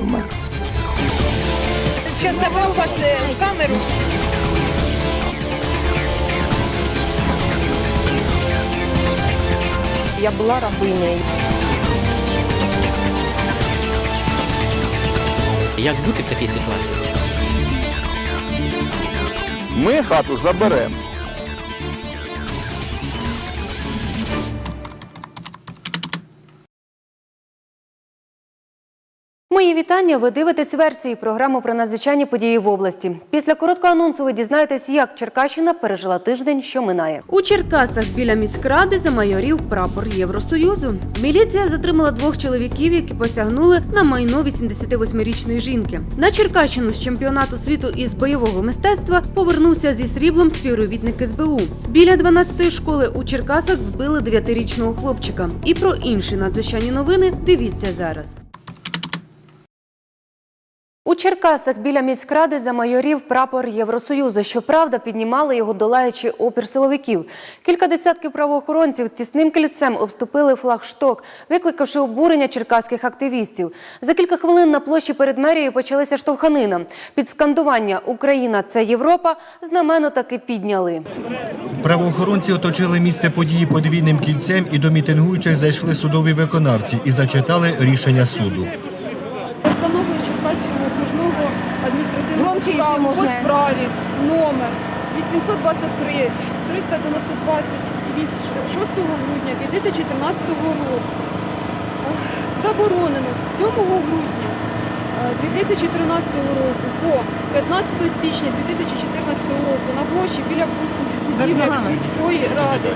інформацію. Зараз заберу вас е, в камеру. Я була рабинею. Як бути в такій ситуації? Ми хату заберемо. Вітання. Ви дивитесь версії програму про надзвичайні події в області. Після короткого анонсу ви дізнаєтесь, як Черкащина пережила тиждень, що минає. У Черкасах біля міськради замайорів прапор Євросоюзу. Міліція затримала двох чоловіків, які посягнули на майно 88-річної жінки. На Черкащину з чемпіонату світу із бойового мистецтва повернувся зі сріблом співробітник СБУ. Біля 12-ї школи у Черкасах збили 9-річного хлопчика. І про інші надзвичайні новини дивіться зараз. У Черкасах біля міськради замайорів прапор Євросоюзу. Щоправда, піднімали його долаючи опір силовиків. Кілька десятків правоохоронців тісним кільцем обступили флагшток, викликавши обурення черкаських активістів. За кілька хвилин на площі перед мерією почалися штовханина. Під скандування Україна це Європа знамено таки підняли. Правоохоронці оточили місце події подвійним кільцем і до мітингуючих зайшли судові виконавці і зачитали рішення суду. Справ по можна. справі номер 823 39020 від 6 грудня 2013 року. Е, заборонено з 7 грудня е, 2013 року по 15 січня 2014 року на площі біля будівлі міської ради.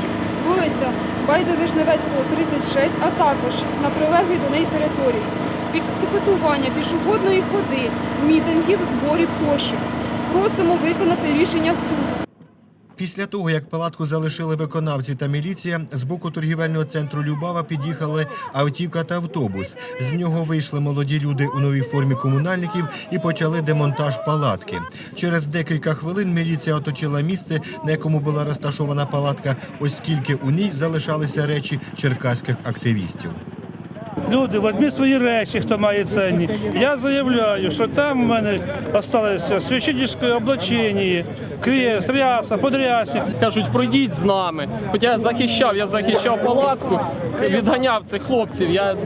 Вулиця Байда-Вишневецького, 36, а також на прилеглій до неї території пікетування пішохідної ходи, мітингів, зборів тощо. Просимо виконати рішення суду. Після того, як палатку залишили виконавці та міліція, з боку торгівельного центру Любава під'їхали автівка та автобус. З нього вийшли молоді люди у новій формі комунальників і почали демонтаж палатки. Через декілька хвилин міліція оточила місце, на якому була розташована палатка, оскільки у ній залишалися речі черкаських активістів. Люди, візьміть свої речі, хто має ценні. Я заявляю, що там у мене залишилося священницьке облачення, крест, ряса, подрясник. Кажуть, пройдіть з нами. Хоча я захищав, я захищав палатку, відганяв цих хлопців. Я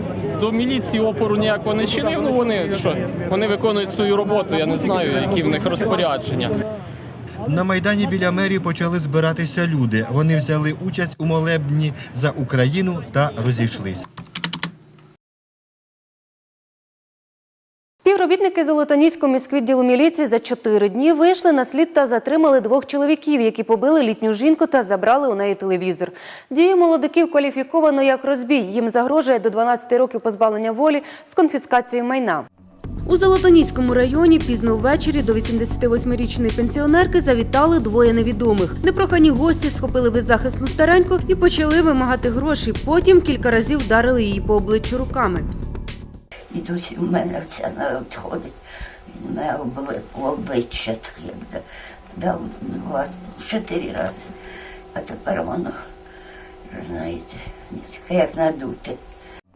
до міліції опору ніякого не чинив. Ну вони що? Вони виконують свою роботу. Я не знаю, які в них розпорядження. На майдані біля мерії почали збиратися люди. Вони взяли участь у молебні за Україну та розійшлись. Співробітники Золотоніського міськвідділу міліції за чотири дні вийшли на слід та затримали двох чоловіків, які побили літню жінку та забрали у неї телевізор. Дії молодиків кваліфіковано як розбій. Їм загрожує до 12 років позбавлення волі з конфіскацією майна. У Золотоніському районі пізно ввечері до 88-річної пенсіонерки завітали двоє невідомих. Непрохані гості схопили беззахисну стареньку і почали вимагати гроші. Потім кілька разів вдарили її по обличчю руками. Дідусь у мене це не відходить. Він мене в обличчя таке дав два, чотири рази. А тепер воно, знаєте, таке як надуте.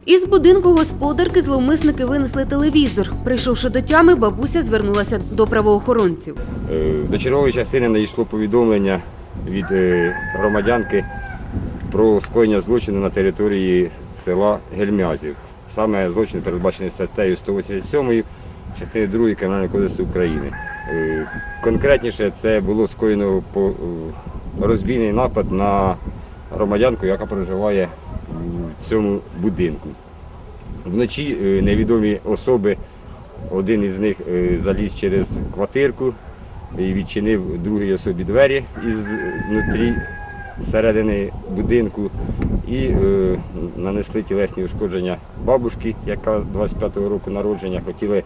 Із будинку господарки зловмисники винесли телевізор. Прийшовши до тями, бабуся звернулася до правоохоронців. Е, До чергової частини надійшло повідомлення від е, громадянки про скоєння злочину на території села Гельмязів. Саме злочин передбачений статтею 187 частини 2 Кримінального кодексу України. Е, Конкретніше це було скоєно е, розбійний напад на громадянку, яка проживає в цьому будинку. Вночі е, невідомі особи один із них заліз через квартирку і відчинив другій особі двері із внутрі середини будинку і е, нанесли тілесні ушкодження бабушки, яка 25-го року народження, хотіли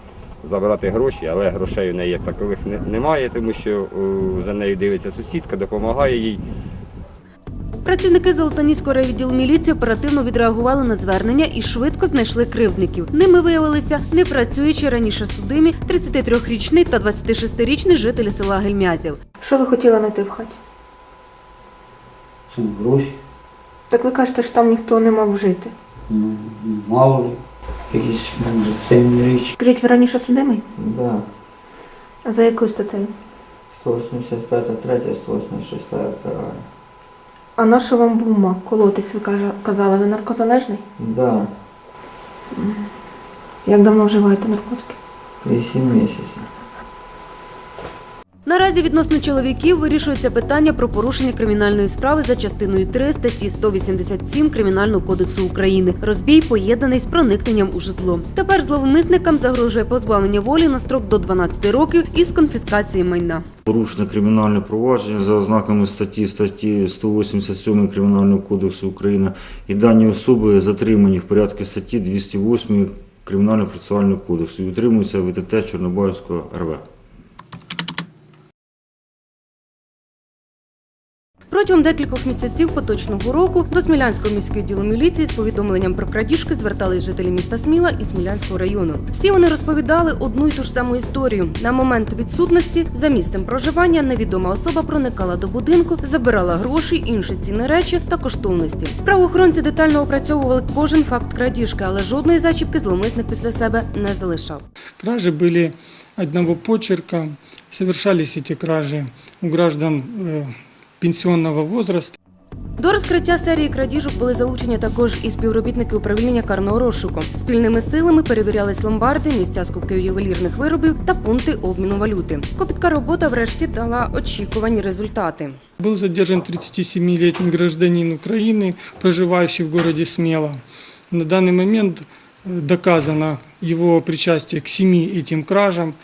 забрати гроші, але грошей у неї як такових не- немає, тому що е, за нею дивиться сусідка, допомагає їй. Працівники Золотоніського райвідділу міліції оперативно відреагували на звернення і швидко знайшли кривдників. Ними виявилися непрацюючі раніше судимі 33-річний та 26-річний жителі села Гельмязів. Що ви хотіли знайти в хаті? Чим гроші? Так ви кажете, що там ніхто не мав жити. Ну, мало ли. Якісь може, цінні річ. Скажіть, ви раніше судимий? Да. А за якою статтею? 185, 3, 186, 2. А на що вам бума колотись, ви кажа- казали, ви наркозалежний? Да, Як давно вживаєте наркотики? 8 місяців. Наразі відносно чоловіків вирішується питання про порушення кримінальної справи за частиною 3 статті 187 Кримінального кодексу України. Розбій поєднаний з проникненням у житло. Тепер зловмисникам загрожує позбавлення волі на строк до 12 років із конфіскації майна. Порушене кримінальне провадження за ознаками статті статті 187 Кримінального кодексу України і дані особи затримані в порядку статті 208 Кримінального процесуального кодексу і утримуються ВТТ Чорнобаївського РВ. Протягом декількох місяців поточного року до Смілянського міського відділу міліції з повідомленням про крадіжки звертались жителі міста Сміла і Смілянського району. Всі вони розповідали одну й ту ж саму історію. На момент відсутності за місцем проживання невідома особа проникала до будинку, забирала гроші, інші цінні речі та коштовності. Правоохоронці детально опрацьовували кожен факт крадіжки, але жодної зачіпки зловмисник після себе не залишав. Кражи были одного почерка. Совершались эти кражи у граждан э, пенсионного возраста. До розкриття серії крадіжок були залучені також і співробітники управління карного розшуку. Спільними силами перевірялись ломбарди, місця скупки ювелірних виробів та пункти обміну валюти. Копітка робота врешті дала очікувані результати. Был задержан 37-летний гражданин Украины, проживающий в городе Смело. На данный момент э, доказано его причастие к семи этим кражам.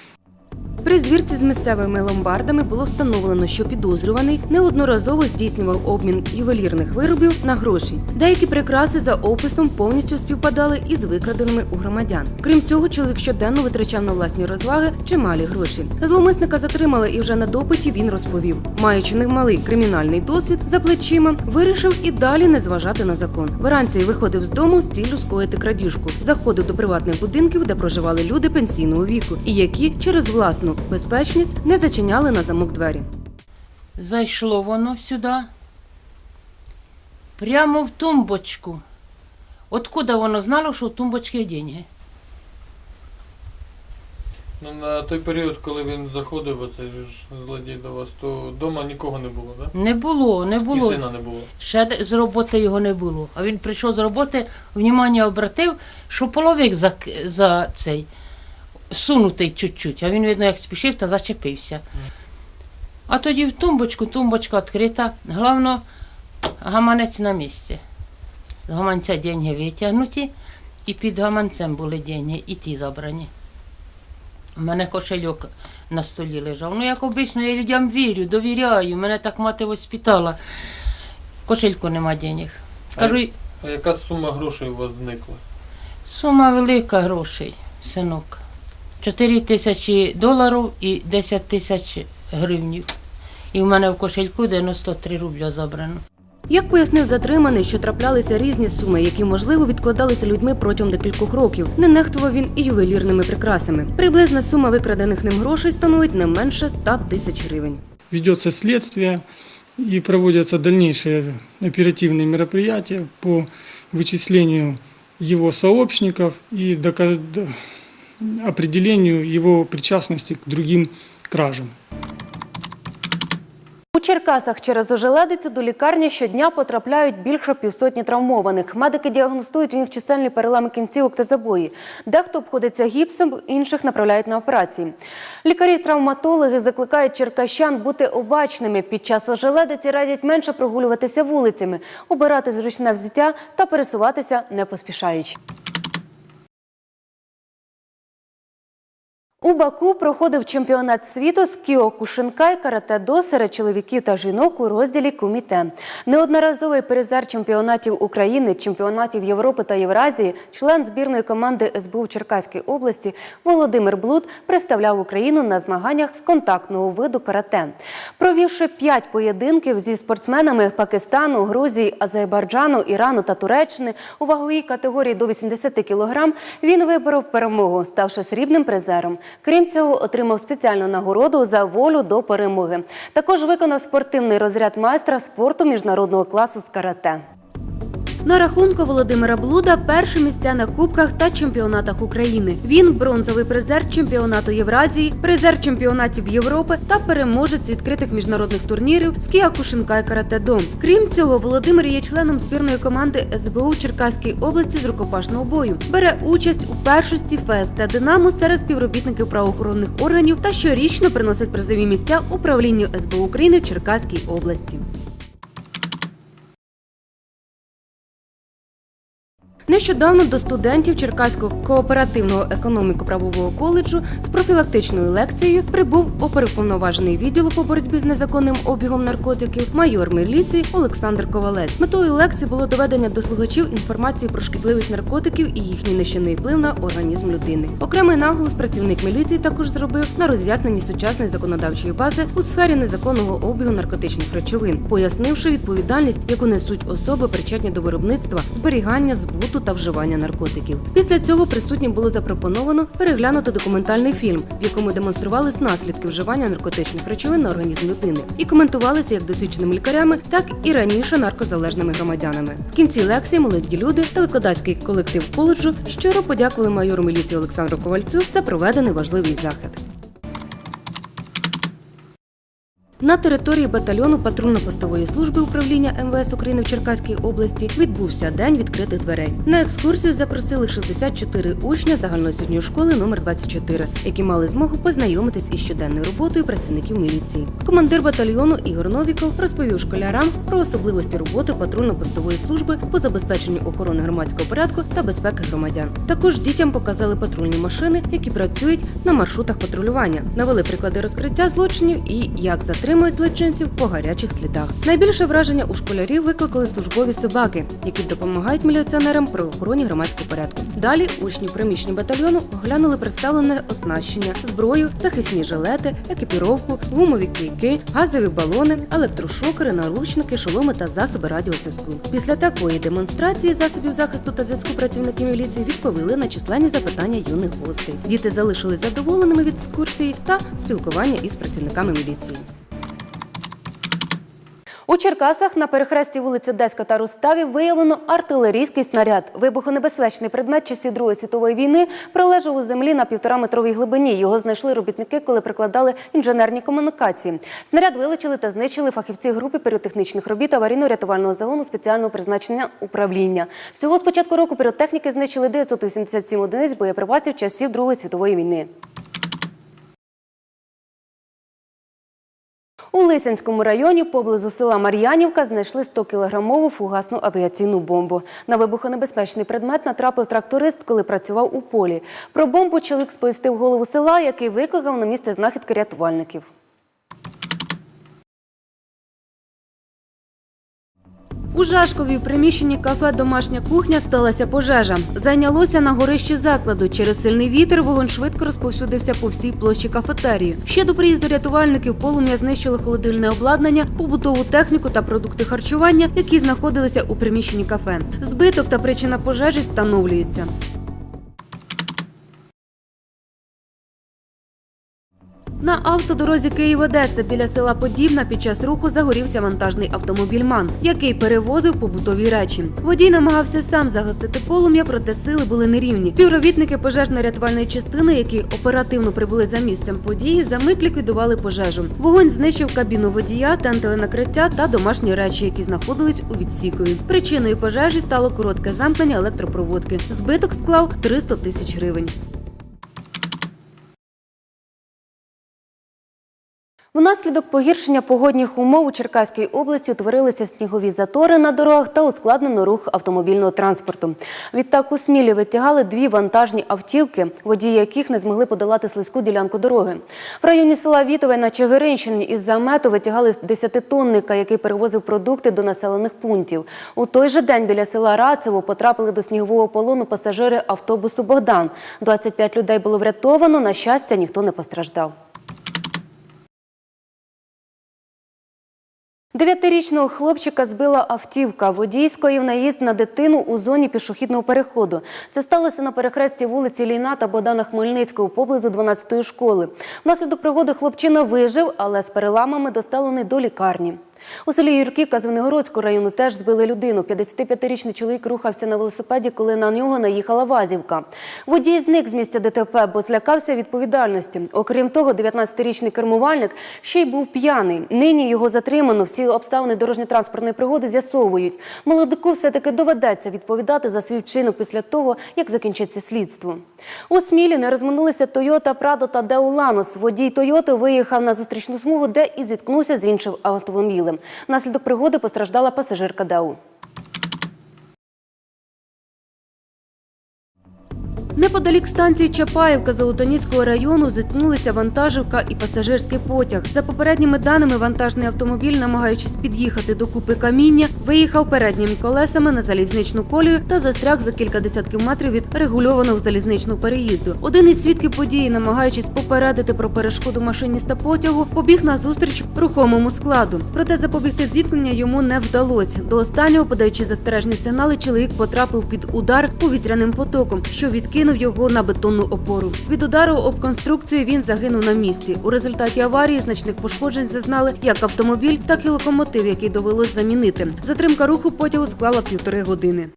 При звірці з місцевими ломбардами було встановлено, що підозрюваний неодноразово здійснював обмін ювелірних виробів на гроші. Деякі прикраси за описом повністю співпадали із викраденими у громадян. Крім цього, чоловік щоденно витрачав на власні розваги чималі гроші. Зловмисника затримали і вже на допиті він розповів, маючи немалий кримінальний досвід за плечима, вирішив і далі не зважати на закон. Вранці виходив з дому з ціллю скоїти крадіжку, заходив до приватних будинків, де проживали люди пенсійного віку, і які через власну безпечність не зачиняли на замок двері. Зайшло воно сюди, прямо в тумбочку. Откуда воно знало, що в тумбочці деньги? Ну, на той період, коли він заходив, оцей ж злодій до вас, то вдома нікого не було, так? Не було, не І було. сина не було. Ще з роботи його не було. А він прийшов з роботи, внимання обратив, що половик за, за цей сунутий чуть-чуть. А він, видно, як спішив та зачепився. А тоді в тумбочку, тумбочка відкрита. Головно, гаманець на місці. З гаманця деньги витягнуті, і під гаманцем були деньги, і ті забрані. У мене кошельок на столі лежав. Ну, як обично, я людям вірю, довіряю. Мене так мати воспитала. Кошельку нема денег. Кажу, А яка сума грошей у вас зникла? сума велика грошей, синок. 4 тисячі доларів і 10 тисяч гривнів. І в мене в кошельку 93 рубля забрано. Як пояснив затриманий, що траплялися різні суми, які можливо відкладалися людьми протягом декількох років. Не нехтував він і ювелірними прикрасами. Приблизна сума викрадених ним грошей становить не менше 100 тисяч гривень. Ведется следствие и проводятся дальнейшие оперативные мероприятия по вычислению его сообщников и дока- д- определению его причастности к другим кражам. У Черкасах через ожеледицю до лікарні щодня потрапляють більше півсотні травмованих. Медики діагностують у них чисельні перелами кінцівок та забої. Дехто обходиться гіпсом, інших направляють на операції. Лікарі-травматологи закликають черкащан бути обачними. Під час ожеледиці радять менше прогулюватися вулицями, обирати зручне взуття та пересуватися не поспішаючи. У Баку проходив чемпіонат світу з кіокушинкай карате-до серед чоловіків та жінок у розділі куміте. Неодноразовий призер чемпіонатів України, чемпіонатів Європи та Євразії, член збірної команди СБУ в Черкаській області Володимир Блуд представляв Україну на змаганнях з контактного виду карате. Провівши п'ять поєдинків зі спортсменами Пакистану, Грузії, Азербайджану, Ірану та Туреччини у ваговій категорії до 80 кілограм, він виборов перемогу, ставши срібним призером. Крім цього, отримав спеціальну нагороду за волю до перемоги. Також виконав спортивний розряд майстра спорту міжнародного класу з карате. На рахунку Володимира Блуда перше місця на кубках та чемпіонатах України. Він бронзовий призер чемпіонату Євразії, призер чемпіонатів Європи та переможець відкритих міжнародних турнірів з Кіакушинкай карате до. Крім цього, Володимир є членом збірної команди СБУ Черкаської області з рукопашного бою. Бере участь у першості ФСТ Динамо серед співробітників правоохоронних органів та щорічно приносить призові місця управлінню СБУ України в Черкаській області. Нещодавно до студентів Черкаського кооперативного економіко-правового коледжу з профілактичною лекцією прибув оперуповноважений відділу по боротьбі з незаконним обігом наркотиків майор міліції Олександр Ковалець. Метою лекції було доведення до слухачів інформації про шкідливість наркотиків і їхній нищівний вплив на організм людини. Окремий наголос працівник міліції також зробив на роз'ясненні сучасної законодавчої бази у сфері незаконного обігу наркотичних речовин, пояснивши відповідальність, яку несуть особи, причетні до виробництва, зберігання, збуту та вживання наркотиків. Після цього присутнім було запропоновано переглянути документальний фільм, в якому демонструвались наслідки вживання наркотичних речовин на організм людини, і коментувалися як досвідченими лікарями, так і раніше наркозалежними громадянами. В кінці лекції молоді люди та викладацький колектив коледжу щиро подякували майору міліції Олександру Ковальцю за проведений важливий захід. На території батальйону патрульно-постової служби управління МВС України в Черкаській області відбувся день відкритих дверей. На екскурсію запросили 64 учня загальноосвітньої школи номер 24, які мали змогу познайомитись із щоденною роботою працівників міліції. Командир батальйону Ігор Новіков розповів школярам про особливості роботи патрульно-постової служби по забезпеченню охорони громадського порядку та безпеки громадян. Також дітям показали патрульні машини, які працюють на маршрутах патрулювання, навели приклади розкриття злочинів і як затримують злочинців по гарячих слідах. Найбільше враження у школярів викликали службові собаки, які допомагають міліціонерам при охороні громадського порядку. Далі учні приміщення батальйону оглянули представлене оснащення, зброю, захисні жилети, екіпіровку, гумові кийки, газові балони, електрошокери, наручники, шоломи та засоби радіозв'язку. Після такої демонстрації засобів захисту та зв'язку працівники міліції відповіли на численні запитання юних гостей. Діти залишились задоволеними від екскурсії та спілкування із працівниками міліції. У Черкасах на перехресті вулиці Одеська та Руставі виявлено артилерійський снаряд. Вибухонебезпечний предмет часів Другої світової війни пролежав у землі на півтораметровій глибині. Його знайшли робітники, коли прикладали інженерні комунікації. Снаряд вилучили та знищили фахівці групи піротехнічних робіт аварійно-рятувального загону спеціального призначення управління. Всього з початку року піротехніки знищили 987 одиниць боєприпасів часів Другої світової війни. У Лисянському районі поблизу села Мар'янівка знайшли 100-кілограмову фугасну авіаційну бомбу. На вибухонебезпечний предмет натрапив тракторист, коли працював у полі. Про бомбу чоловік сповістив голову села, який викликав на місце знахідки рятувальників. У Жашкові в приміщенні кафе Домашня кухня сталася пожежа. Зайнялося на горищі закладу. Через сильний вітер вогонь швидко розповсюдився по всій площі кафетерії. Ще до приїзду рятувальників полум'я знищило холодильне обладнання, побутову техніку та продукти харчування, які знаходилися у приміщенні кафе. Збиток та причина пожежі встановлюються. На автодорозі Київ-Одеса біля села Подібна під час руху загорівся вантажний автомобіль МАН, який перевозив побутові речі. Водій намагався сам загасити полум'я, проте сили були нерівні. Співробітники пожежно-рятувальної частини, які оперативно прибули за місцем події, за мить ліквідували пожежу. Вогонь знищив кабіну водія, тентеленакриття та домашні речі, які знаходились у відсікові. Причиною пожежі стало коротке замкнення електропроводки. Збиток склав 300 тисяч гривень. Внаслідок погіршення погодних умов у Черкаській області утворилися снігові затори на дорогах та ускладнено рух автомобільного транспорту. Відтак у Смілі витягали дві вантажні автівки, водії яких не змогли подолати слизьку ділянку дороги. В районі села Вітове на Чигиринщині із замету витягали 10-тонника, який перевозив продукти до населених пунктів. У той же день біля села Рацево потрапили до снігового полону пасажири автобусу Богдан. 25 людей було врятовано. На щастя, ніхто не постраждав. Дев'ятирічного хлопчика збила автівка. Водій скоїв наїзд на дитину у зоні пішохідного переходу. Це сталося на перехресті вулиці Лійна та Богдана Хмельницького поблизу 12-ї школи. Внаслідок пригоди хлопчина вижив, але з переламами доставлений до лікарні. У селі Юрківка Звенигородського району теж збили людину. 55-річний чоловік рухався на велосипеді, коли на нього наїхала вазівка. Водій зник з місця ДТП, бо злякався відповідальності. Окрім того, 19-річний кермувальник ще й був п'яний. Нині його затримано. Всі обставини дорожньо-транспортної пригоди з'ясовують. Молодику все-таки доведеться відповідати за свій вчинок після того, як закінчиться слідство. У Смілі не розминулися Тойота, Прадо та Деуланос. Водій Тойоти виїхав на зустрічну смугу, де і зіткнувся з іншим автомобілем. Внаслідок пригоди постраждала пасажирка Дау. Неподалік станції Чапаївка Золотоніського району зіткнулися вантажівка і пасажирський потяг. За попередніми даними, вантажний автомобіль, намагаючись під'їхати до купи каміння, виїхав передніми колесами на залізничну колію та застряг за кілька десятків метрів від регульованого залізничного переїзду. Один із свідків події, намагаючись попередити про перешкоду машиніста потягу, побіг на зустріч рухомому складу. Проте запобігти зіткнення йому не вдалося. До останнього, подаючи застережні сигнали, чоловік потрапив під удар повітряним потоком, що відкинув його на бетонну опору. Від удару об конструкцію він загинув на місці. У результаті аварії значних пошкоджень зазнали як автомобіль, так і локомотив, який довелось замінити. Затримка руху потягу склала півтори години.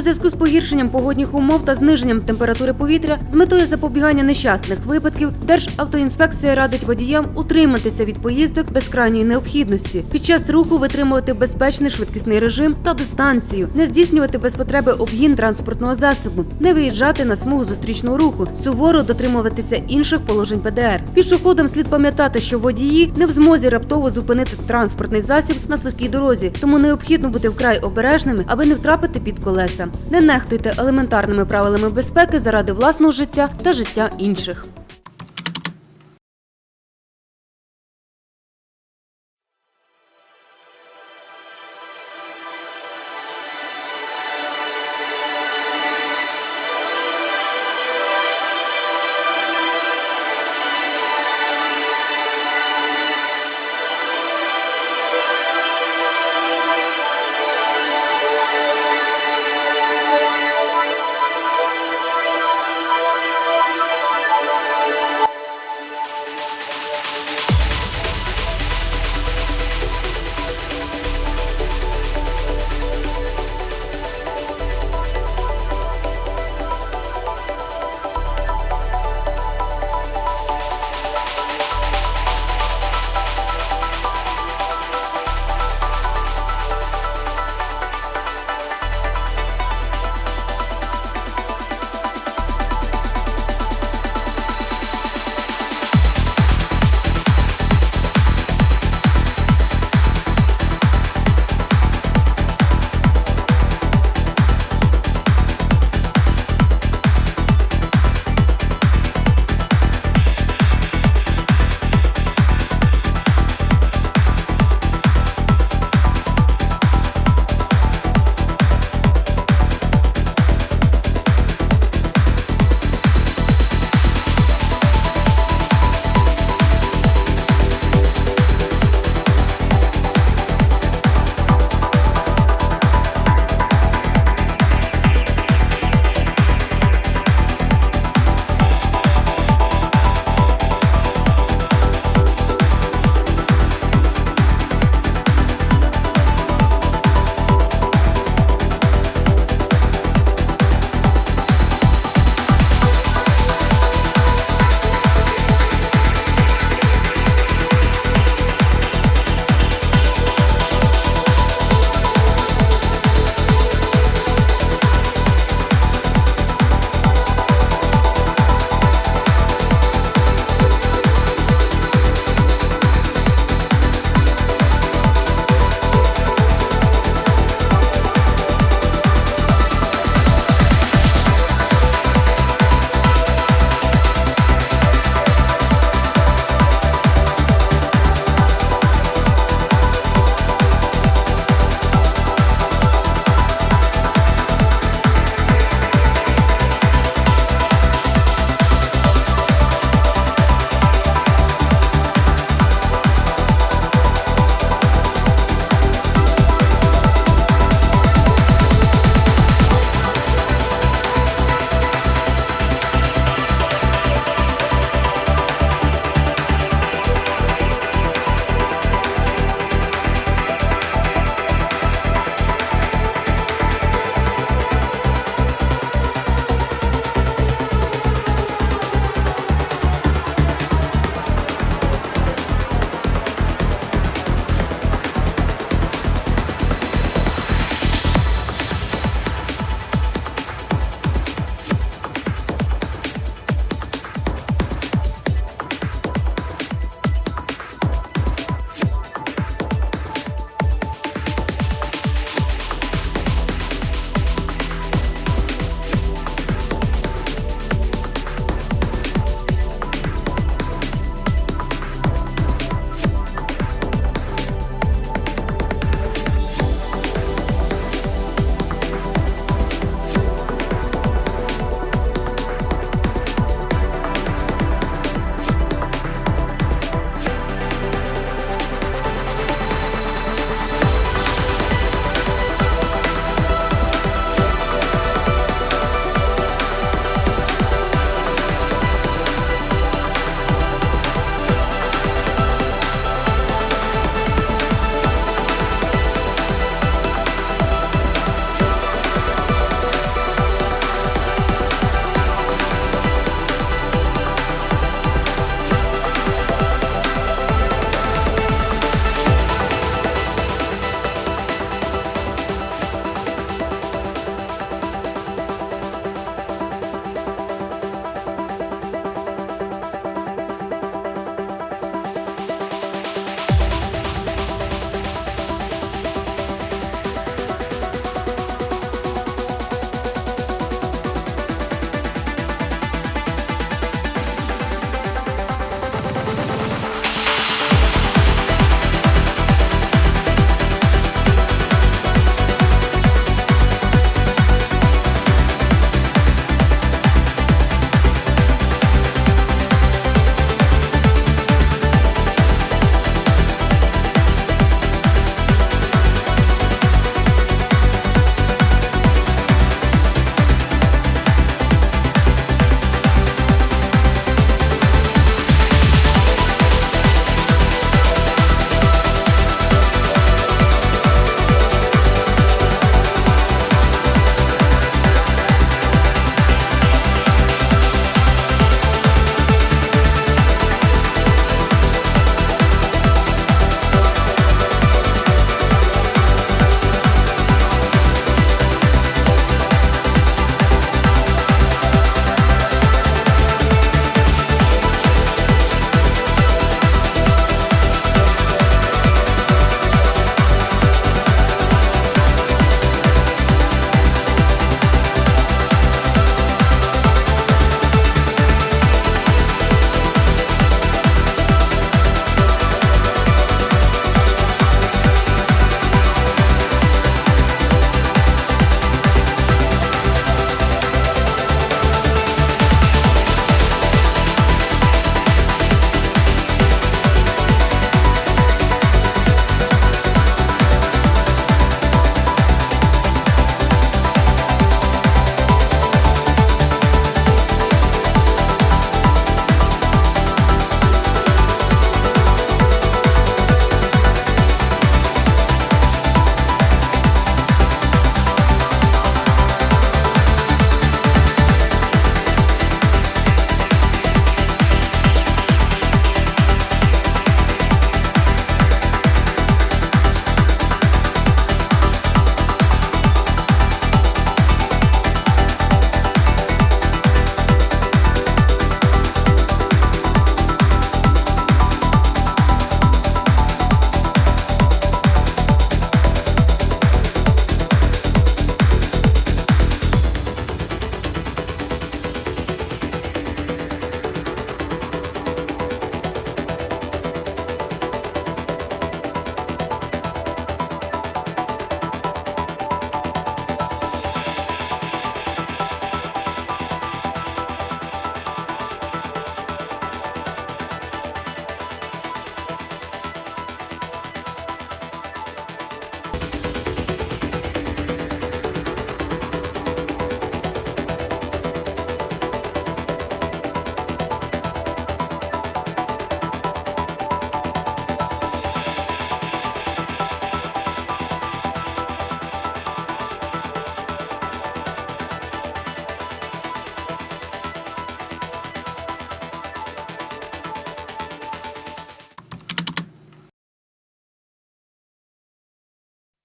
У зв'язку з погіршенням погодних умов та зниженням температури повітря з метою запобігання нещасних випадків Державтоінспекція радить водіям утриматися від поїздок без крайньої необхідності. Під час руху витримувати безпечний швидкісний режим та дистанцію, не здійснювати без потреби обгін транспортного засобу, не виїжджати на смугу зустрічного руху, суворо дотримуватися інших положень ПДР. Пішоходам слід пам'ятати, що водії не в змозі раптово зупинити транспортний засіб на слизькій дорозі, тому необхідно бути вкрай обережними, аби не втрапити під колеса. Не нехтуйте елементарними правилами безпеки заради власного життя та життя інших.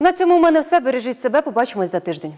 На цьому у мене все. Бережіть себе. Побачимось за тиждень.